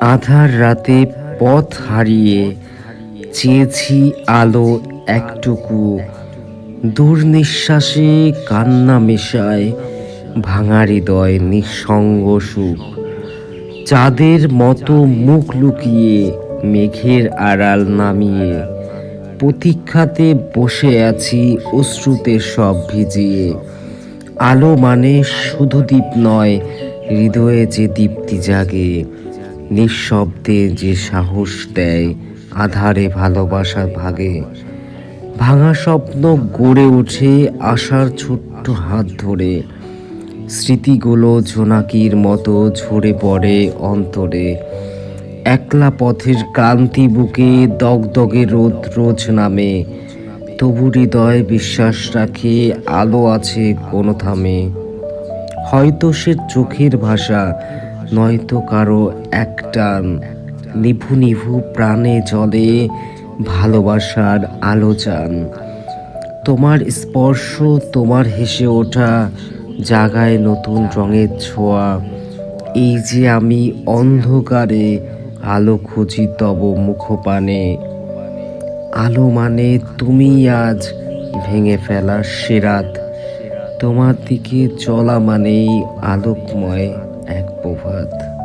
আধার রাতে পথ হারিয়ে চেয়েছি আলো একটুকু। দূর নিঃশ্বাসে কান্না মেশায় ভাঙা হৃদয় নিঃসঙ্গ সুখ। চাঁদের মতো মুখ লুকিয়ে মেঘের আড়াল নামিয়ে প্রতীক্ষাতে বসে আছি অশ্রুতে সব ভিজিয়ে। আলো মানে শুধু দ্বীপ নয়, হৃদয়ে যে দীপ্তি জাগে নিঃশব্দে যে সাহস দেয়, আধারে ভালোবাসা ভাগে। ভাঙা স্বপ্ন গড়ে ওঠে আশার ছোট্ট হাত ধরে। স্মৃতিগুলো ঝোনাকির মতো ঝরে পড়ে অন্তরে। একলা পথের ক্লান্তি বুকে দগদগে রোদ রোজ নামে। তবু হৃদয় বিশ্বাস রাখে আলো আছে কোনো থামে। হয়তো সে চোখের ভাষা নয়তো কারও একটান নিভু নিভু প্রাণে জলে ভালোবাসার আলো চান। তোমার স্পর্শ, তোমার হেসে ওঠা জাগায় নতুন রঙের ছোঁয়া। এই যে আমি অন্ধকারে আলো খুঁজি তব মুখপানে। আলো মানে তুমি আজ ভেঙে ফেলা সেরাত তোমার দিকে চলা মানেই আলোকময়। 我的。